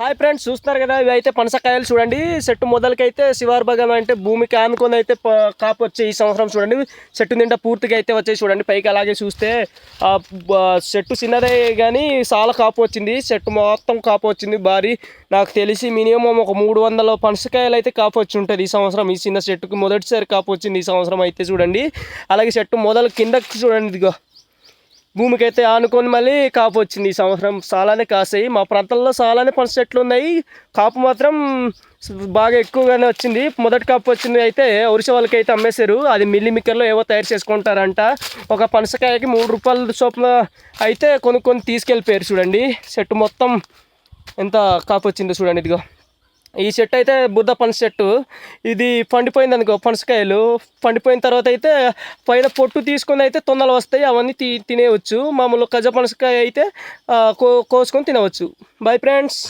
Hi friends చూస్తున్నారు కదా ఇవి అయితే పనసకాయలు చూడండి. చెట్టు మొదలకైతే శివార్ భాగం అంటే భూమికి ఆనుకొని అయితే కాపు వచ్చే ఈ సంవత్సరం చూడండి. చెట్టు నిండా పూర్తిగా అయితే వచ్చాయి చూడండి. పైకి అలాగే చూస్తే చెట్టు చిన్నదే కానీ చాలా కాపు వచ్చింది. చెట్టు మొత్తం కాపు వచ్చింది. భారీ నాకు తెలిసి మినిమం ఒక మూడు వందల పనసకాయలు అయితే కాపు వచ్చి ఉంటుంది ఈ సంవత్సరం. ఈ చిన్న చెట్టుకు మొదటిసారి కాపు వచ్చింది ఈ సంవత్సరం అయితే చూడండి. అలాగే చెట్టు మొదలు కిందకి చూడండి ఇదిగో. భూమికి అయితే ఆనుకొని మళ్ళీ కాపు వచ్చింది ఈ సంవత్సరం. చాలానే కాసాయి. మా ప్రాంతంలో చాలానే పనస చెట్లు ఉన్నాయి. కాపు మాత్రం బాగా ఎక్కువగానే వచ్చింది. మొదటి కాపు వచ్చింది అయితే ఒరిస వాళ్ళకి అయితే అమ్మేశారు. అది మిల్లి మిక్కర్లో ఏవో తయారు చేసుకుంటారంట. ఒక పనసకాయకి మూడు రూపాయల చొప్పున అయితే కొనుక్కొని తీసుకెళ్ళిపోయారు చూడండి. చెట్టు మొత్తం ఎంత కాపు వచ్చిందో చూడండి ఇదిగో. ఈ చెట్టు అయితే బుద్ధ పనస చెట్టు ఇది పండిపోయింది అనుకో పనసకాయలు. పండిపోయిన తర్వాత అయితే పైన పొట్టు తీసుకొని అయితే తొందరలు వస్తాయి అవన్నీ తీ తినేయవచ్చు మామూలు కజ పనసకాయ అయితే కో కోసుకొని తినవచ్చు. Bye friends